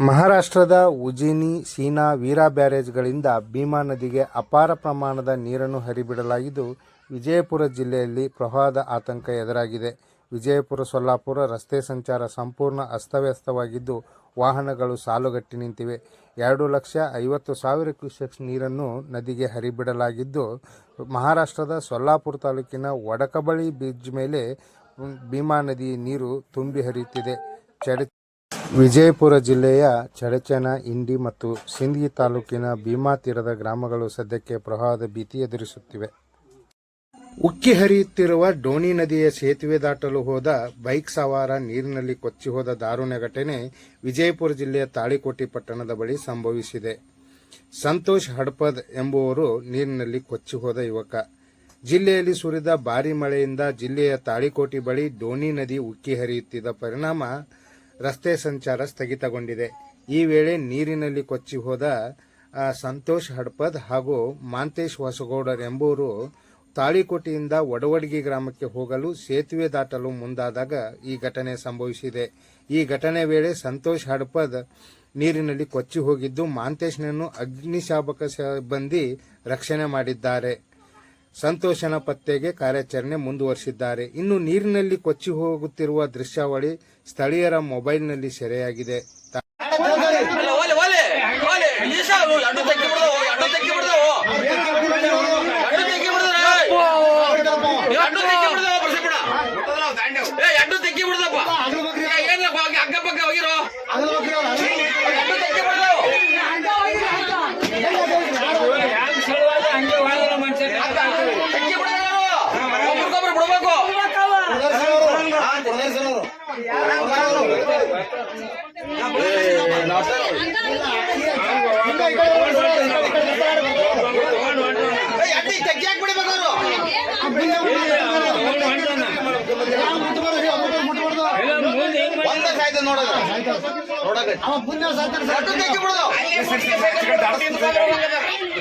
ಮಹಾರಾಷ್ಟ್ರದ ಉಜಿನಿ, ಸೀನಾ ವೀರಾ ಬ್ಯಾರೇಜ್ಗಳಿಂದ ಭೀಮಾ ನದಿಗೆ ಅಪಾರ ಪ್ರಮಾಣದ ನೀರನ್ನು ಹರಿಬಿಡಲಾಗಿದ್ದು, ವಿಜಯಪುರ ಜಿಲ್ಲೆಯಲ್ಲಿ ಪ್ರವಾಹದ ಆತಂಕ ಎದುರಾಗಿದೆ. ವಿಜಯಪುರ, ಸೊಲ್ಲಾಪುರ ರಸ್ತೆ ಸಂಚಾರ ಸಂಪೂರ್ಣ ಅಸ್ತವ್ಯಸ್ತವಾಗಿದ್ದು, ವಾಹನಗಳು ಸಾಲುಗಟ್ಟಿ ನಿಂತಿವೆ. ಎರಡು ಲಕ್ಷ ಐವತ್ತು ಸಾವಿರ ಕ್ಯೂಸೆಕ್ಸ್ ನೀರನ್ನು ನದಿಗೆ ಹರಿಬಿಡಲಾಗಿದ್ದು, ಮಹಾರಾಷ್ಟ್ರದ ಸೊಲ್ಲಾಪುರ ತಾಲೂಕಿನ ವಡಕಬಳಿ ಬ್ರಿಡ್ಜ್ ಮೇಲೆ ಭೀಮಾ ನದಿ ನೀರು ತುಂಬಿ ಹರಿಯುತ್ತಿದೆ. ಚಡ ವಿಜಯಪುರ ಜಿಲ್ಲೆಯ ಚಡಚನ, ಇಂಡಿ ಮತ್ತು ಸಿಂದಗಿ ತಾಲೂಕಿನ ಭೀಮಾ ತೀರದ ಗ್ರಾಮಗಳು ಸದ್ಯಕ್ಕೆ ಪ್ರವಾಹದ ಭೀತಿ ಎದುರಿಸುತ್ತಿವೆ. ಉಕ್ಕಿ ಹರಿಯುತ್ತಿರುವ ಡೋಣಿ ನದಿಯ ಸೇತುವೆ ದಾಟಲು ಹೋದ ಬೈಕ್ ಸವಾರ ನೀರಿನಲ್ಲಿ ಕೊಚ್ಚಿ ಹೋದ ದಾರುಣ ಘಟನೆ ವಿಜಯಪುರ ಜಿಲ್ಲೆಯ ತಾಳಿಕೋಟಿ ಪಟ್ಟಣದ ಬಳಿ ಸಂಭವಿಸಿದೆ. ಸಂತೋಷ್ ಹಡಪದ್ ಎಂಬುವರು ನೀರಿನಲ್ಲಿ ಕೊಚ್ಚಿ ಹೋದ ಯುವಕ. ಜಿಲ್ಲೆಯಲ್ಲಿ ಸುರಿದ ಭಾರೀ ಮಳೆಯಿಂದ ಜಿಲ್ಲೆಯ ತಾಳಿಕೋಟಿ ಬಳಿ ಡೋಣಿ ನದಿ ಉಕ್ಕಿ ಹರಿಯುತ್ತಿದ್ದ ಪರಿಣಾಮ ರಸ್ತೆ ಸಂಚಾರ ಸ್ಥಗಿತಗೊಂಡಿದೆ. ಈ ವೇಳೆ ನೀರಿನಲ್ಲಿ ಕೊಚ್ಚಿ ಹೋದ ಸಂತೋಷ್ ಹಡ್ಪದ್ ಹಾಗೂ ಮಾಂತೇಶ್ ಹೊಸಗೌಡರ್ ಎಂಬುವರು ತಾಳಿಕೋಟೆಯಿಂದ ಒಡವಡ್ಗಿ ಗ್ರಾಮಕ್ಕೆ ಹೋಗಲು ಸೇತುವೆ ದಾಟಲು ಮುಂದಾದಾಗ ಈ ಘಟನೆ ಸಂಭವಿಸಿದೆ. ಈ ಘಟನೆ ವೇಳೆ ಸಂತೋಷ್ ಹಡ್ಪದ್ ನೀರಿನಲ್ಲಿ ಕೊಚ್ಚಿ ಹೋಗಿದ್ದು, ಮಾಂತೇಶ್ನನ್ನು ಅಗ್ನಿಶಾಮಕ ಸಿಬ್ಬಂದಿ ರಕ್ಷಣೆ ಮಾಡಿದ್ದಾರೆ. ಸಂತೋಷನ ಪತ್ತೆಗೆ ಕಾರ್ಯಾಚರಣೆ ಮುಂದುವರಿಸಿದ್ದಾರೆ. ಇನ್ನು ನೀರಿನಲ್ಲಿ ಕೊಚ್ಚಿ ಹೋಗುತ್ತಿರುವ ದೃಶ್ಯಾವಳಿ ಸ್ಥಳೀಯರ ಮೊಬೈಲ್ನಲ್ಲಿ ಸೆರೆಯಾಗಿದೆ.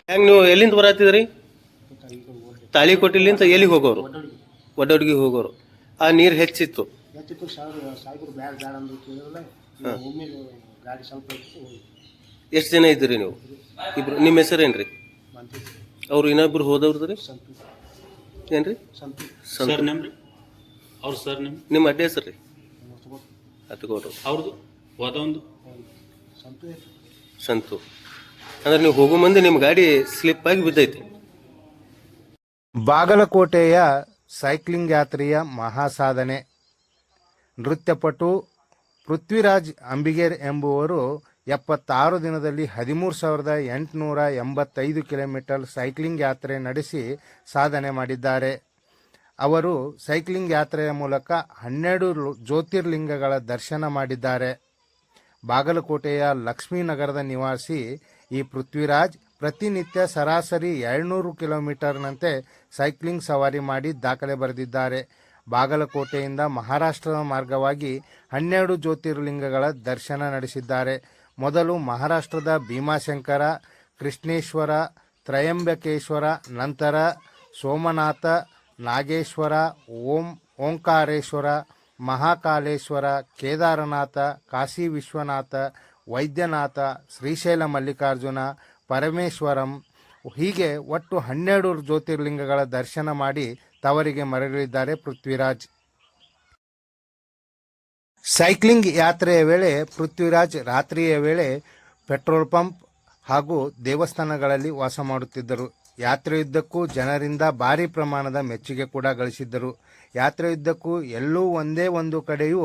ಹೆಂಗ್ ನೀವು ಎಲ್ಲಿಂದ ಬರತ್ತಿದ್ರಿ? ತಾಳಿಕೋಟಿಲಿಂದ ಎಲ್ಲಿಗೆ ಹೋಗೋರು? ಒಡ್ಡೋಡ್ಗಿ ಹೋಗೋರು. ಆ ನೀರು ಹೆಚ್ಚಿತ್ತು. ಹೆಚ್ಚಿತ್ತು ಸಾವಿರ ಸಾಯ್ಬ್ರು ಬ್ಯಾಡ ಬ್ಯಾಡ ಅಂದ್ರು ಕೇಳಿದ್ರಲ್ಲ ಒಮ್ಮೆ ಗಾಡಿ ಸ್ವಲ್ಪ ಇತ್ತು ಎಷ್ಟು ಜನ ಇದ್ದೀರಿ ನೀವು? ಇಬ್ರು ನಿಮ್ಮ ಏನು ರೀ ಅವ್ರು ಇನ್ನೊಬ್ರು ಹೋದವ್ರದ್ರಿ? ಸಂತು ಏನ್ರಿ? ಸಂತು ಸಂತು ಸರ್ ನೇಮ್ ರೀ ಅವ್ರ ಸರ್ ನೇಮ್? ನಿಮ್ಮ ಅಡ್ಡ ಹೆಸರು ರೀ? ಹತ್ಕೋಟು ಅವ್ರದ್ದು ಹೋದೊಂದು ಸಂತು ಐತಿ ಸಂತು. ಅಂದ್ರೆ ನೀವು ಹೋಗೋ ಮುಂದೆ ನಿಮ್ಮ ಗಾಡಿ ಸ್ಲಿಪ್ ಆಗಿ ಬಿದ್ದೈತಿ. ಬಾಗಲಕೋಟೆಯ ಸೈಕ್ಲಿಂಗ್ ಯಾತ್ರೆಯ ಮಹಾಸಾಧನೆ. ನೃತ್ಯಪಟು ಪೃಥ್ವಿರಾಜ್ ಅಂಬಿಗೇರ್ ಎಂಬುವರು ಎಪ್ಪತ್ತಾರು ದಿನದಲ್ಲಿ ಹದಿಮೂರು ಸಾವಿರದ ಎಂಟುನೂರ ಎಂಬತ್ತೈದು ಕಿಲೋಮೀಟರ್ ಸೈಕ್ಲಿಂಗ್ ಯಾತ್ರೆ ನಡೆಸಿ ಸಾಧನೆ ಮಾಡಿದ್ದಾರೆ. ಅವರು ಸೈಕ್ಲಿಂಗ್ ಯಾತ್ರೆಯ ಮೂಲಕ ಹನ್ನೆರಡು ಜ್ಯೋತಿರ್ಲಿಂಗಗಳ ದರ್ಶನ ಮಾಡಿದ್ದಾರೆ. ಬಾಗಲಕೋಟೆಯ ಲಕ್ಷ್ಮೀನಗರದ ನಿವಾಸಿ ಈ ಪೃಥ್ವಿರಾಜ್ ಪ್ರತಿನಿತ್ಯ ಸರಾಸರಿ ಎರಡುನೂರು ಕಿಲೋಮೀಟರ್ನಂತೆ ಸೈಕ್ಲಿಂಗ್ ಸವಾರಿ ಮಾಡಿ ದಾಖಲೆ ಬರೆದಿದ್ದಾರೆ. ಬಾಗಲಕೋಟೆಯಿಂದ ಮಹಾರಾಷ್ಟ್ರದ ಮಾರ್ಗವಾಗಿ ಹನ್ನೆರಡು ಜ್ಯೋತಿರ್ಲಿಂಗಗಳ ದರ್ಶನ ನಡೆಸಿದ್ದಾರೆ. ಮೊದಲು ಮಹಾರಾಷ್ಟ್ರದ ಭೀಮಾಶಂಕರ, ಕೃಷ್ಣೇಶ್ವರ, ತ್ರಯಂಬಕೇಶ್ವರ, ನಂತರ ಸೋಮನಾಥ, ನಾಗೇಶ್ವರ, ಓಂ ಓಂಕಾರೇಶ್ವರ, ಮಹಾಕಾಲೇಶ್ವರ, ಕೇದಾರನಾಥ, ಕಾಶಿ ವಿಶ್ವನಾಥ, ವೈದ್ಯನಾಥ, ಶ್ರೀಶೈಲ ಮಲ್ಲಿಕಾರ್ಜುನ, ಪರಮೇಶ್ವರಂ ಹೀಗೆ ಒಟ್ಟು ಹನ್ನೆರಡು ಜ್ಯೋತಿರ್ಲಿಂಗಗಳ ದರ್ಶನ ಮಾಡಿ ತವರಿಗೆ ಮರಳಿದ್ದಾರೆ ಪೃಥ್ವಿರಾಜ್. ಸೈಕ್ಲಿಂಗ್ ಯಾತ್ರೆಯ ವೇಳೆ ಪೃಥ್ವಿರಾಜ್ ರಾತ್ರಿಯ ವೇಳೆ ಪೆಟ್ರೋಲ್ ಪಂಪ್ ಹಾಗೂ ದೇವಸ್ಥಾನಗಳಲ್ಲಿ ವಾಸ ಮಾಡುತ್ತಿದ್ದರು. ಯಾತ್ರೆಯುದ್ದಕ್ಕೂ ಜನರಿಂದ ಭಾರಿ ಪ್ರಮಾಣದ ಮೆಚ್ಚುಗೆ ಕೂಡ ಗಳಿಸಿದ್ದರು. ಯಾತ್ರೆಯುದ್ದಕ್ಕೂ ಎಲ್ಲೂ ಒಂದೇ ಒಂದು ಕಡೆಯೂ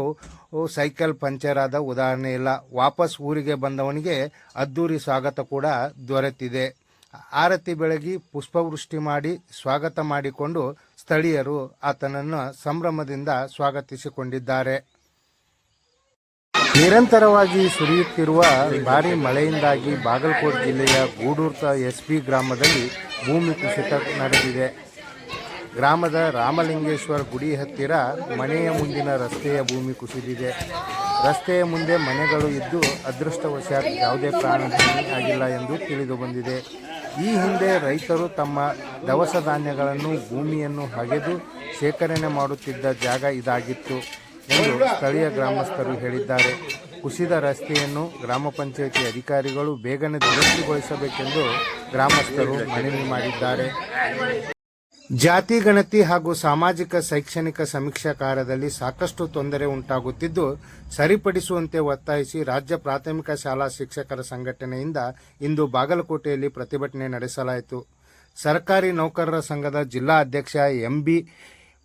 ಸೈಕಲ್ ಪಂಚರ್ ಆದ ಉದಾಹರಣೆ ಇಲ್ಲ. ವಾಪಸ್ ಊರಿಗೆ ಬಂದವನಿಗೆ ಅದ್ದೂರಿ ಸ್ವಾಗತ ಕೂಡ ದೊರೆತಿದೆ. ಆರತಿ ಬೆಳಗಿ ಪುಷ್ಪವೃಷ್ಟಿ ಮಾಡಿ ಸ್ವಾಗತ ಮಾಡಿಕೊಂಡು ಸ್ಥಳೀಯರು ಆತನನ್ನು ಸಂಭ್ರಮದಿಂದ ಸ್ವಾಗತಿಸಿಕೊಂಡಿದ್ದಾರೆ. ನಿರಂತರವಾಗಿ ಸುರಿಯುತ್ತಿರುವ ಭಾರಿ ಮಳೆಯಿಂದಾಗಿ ಬಾಗಲಕೋಟೆ ಜಿಲ್ಲೆಯ ಗೂಡೂರ್ತ ಎಸ್ಪಿ ಗ್ರಾಮದಲ್ಲಿ ಭೂಮಿ ಕುಸಿತ ನಡೆದಿದೆ. ಗ್ರಾಮದ ರಾಮಲಿಂಗೇಶ್ವರ ಗುಡಿ ಹತ್ತಿರ ಮನೆಯ ಮುಂದಿನ ರಸ್ತೆಯ ಭೂಮಿ ಕುಸಿದಿದೆ. ರಸ್ತೆಯ ಮುಂದೆ ಮನೆಗಳು ಇದ್ದು, ಅದೃಷ್ಟವಶಾತ್ ಯಾವುದೇ ಪ್ರಾಣಹಾನಿ ಆಗಿಲ್ಲ ಎಂದು ತಿಳಿದು ಬಂದಿದೆ. ಈ ಹಿಂದೆ ರೈತರು ತಮ್ಮ ದವಸ ಧಾನ್ಯಗಳನ್ನು ಭೂಮಿಯನ್ನು ಹಗೆದು ಶೇಖರಣೆ ಮಾಡುತ್ತಿದ್ದ ಜಾಗ ಇದಾಗಿತ್ತು ಎಂದು ಸ್ಥಳೀಯ ಗ್ರಾಮಸ್ಥರು ಹೇಳಿದ್ದಾರೆ. ಕುಸಿದ ರಸ್ತೆಯನ್ನು ಗ್ರಾಮ ಪಂಚಾಯಿತಿ ಅಧಿಕಾರಿಗಳು ಬೇಗನೆ ದುರಸ್ತಿಗೊಳಿಸಬೇಕೆಂದು ಗ್ರಾಮಸ್ಥರು ಮನವಿ ಮಾಡಿದ್ದಾರೆ. ಜಾತಿ ಗಣತಿ ಹಾಗೂ ಸಾಮಾಜಿಕ ಶೈಕ್ಷಣಿಕ ಸಮೀಕ್ಷಾ ಕಾರ್ಯದಲ್ಲಿ ಸಾಕಷ್ಟು ತೊಂದರೆ ಉಂಟಾಗುತ್ತಿದ್ದು, ಸರಿಪಡಿಸುವಂತೆ ಒತ್ತಾಯಿಸಿ ರಾಜ್ಯ ಪ್ರಾಥಮಿಕ ಶಾಲಾ ಶಿಕ್ಷಕರ ಸಂಘಟನೆಯಿಂದ ಇಂದು ಬಾಗಲಕೋಟೆಯಲ್ಲಿ ಪ್ರತಿಭಟನೆ ನಡೆಸಲಾಯಿತು. ಸರ್ಕಾರಿ ನೌಕರರ ಸಂಘದ ಜಿಲ್ಲಾ ಅಧ್ಯಕ್ಷ ಎಂಬಿ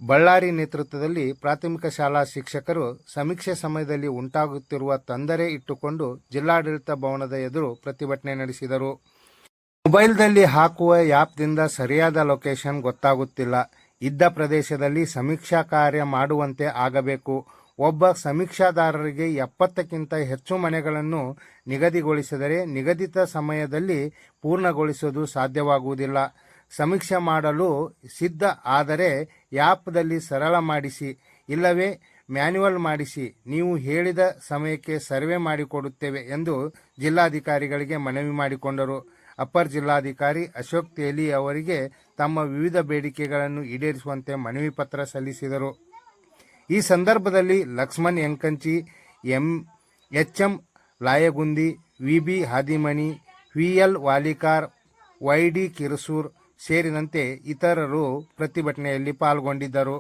ಬಳ್ಳಾರಿ ನೇತೃತ್ವದಲ್ಲಿ ಪ್ರಾಥಮಿಕ ಶಾಲಾ ಶಿಕ್ಷಕರು ಸಮೀಕ್ಷೆ ಸಮಯದಲ್ಲಿ ಉಂಟಾಗುತ್ತಿರುವ ತೊಂದರೆ ಇಟ್ಟುಕೊಂಡು ಜಿಲ್ಲಾಡಳಿತ ಭವನದ ಎದುರು ಪ್ರತಿಭಟನೆ ನಡೆಸಿದರು. ಮೊಬೈಲ್ದಲ್ಲಿ ಹಾಕುವ ಆ್ಯಪ್ದಿಂದ ಸರಿಯಾದ ಲೊಕೇಶನ್ ಗೊತ್ತಾಗುತ್ತಿಲ್ಲ. ಇದ್ದ ಪ್ರದೇಶದಲ್ಲಿ ಸಮೀಕ್ಷಾ ಕಾರ್ಯ ಮಾಡುವಂತೆ ಆಗಬೇಕು. ಒಬ್ಬ ಸಮೀಕ್ಷಾದಾರರಿಗೆ ಎಪ್ಪತ್ತಕ್ಕಿಂತ ಹೆಚ್ಚು ಮನೆಗಳನ್ನು ನಿಗದಿಗೊಳಿಸಿದರೆ ನಿಗದಿತ ಸಮಯದಲ್ಲಿ ಪೂರ್ಣಗೊಳಿಸುವುದು ಸಾಧ್ಯವಾಗುವುದಿಲ್ಲ. ಸಮೀಕ್ಷೆ ಮಾಡಲು ಸಿದ್ಧ, ಆದರೆ ಆ್ಯಪ್ದಲ್ಲಿ ಸರಳ ಮಾಡಿಸಿ, ಇಲ್ಲವೇ ಮ್ಯಾನ್ಯುವಲ್ ಮಾಡಿಸಿ. ನೀವು ಹೇಳಿದ ಸಮಯಕ್ಕೆ ಸರ್ವೆ ಮಾಡಿಕೊಡುತ್ತೇವೆ ಎಂದು ಜಿಲ್ಲಾಧಿಕಾರಿಗಳಿಗೆ ಮನವಿ ಮಾಡಿಕೊಂಡರು. ಅಪ್ಪರ್ ಜಿಲ್ಲಾಧಿಕಾರಿ ಅಶೋಕ್ ತೇಲಿ ಅವರಿಗೆ ತಮ್ಮ ವಿವಿಧ ಬೇಡಿಕೆಗಳನ್ನು ಈಡೇರಿಸುವಂತೆ ಮನವಿ ಪತ್ರ ಸಲ್ಲಿಸಿದರು. ಈ ಸಂದರ್ಭದಲ್ಲಿ Lakshman Yankanchi M H M Layagundi V B Hadimani V L Valikar, Y D Kirasur ಸೇರಿದಂತೆ ಇತರರು ಪ್ರತಿಭಟನೆಯಲ್ಲಿ ಪಾಲ್ಗೊಂಡಿದ್ದರು.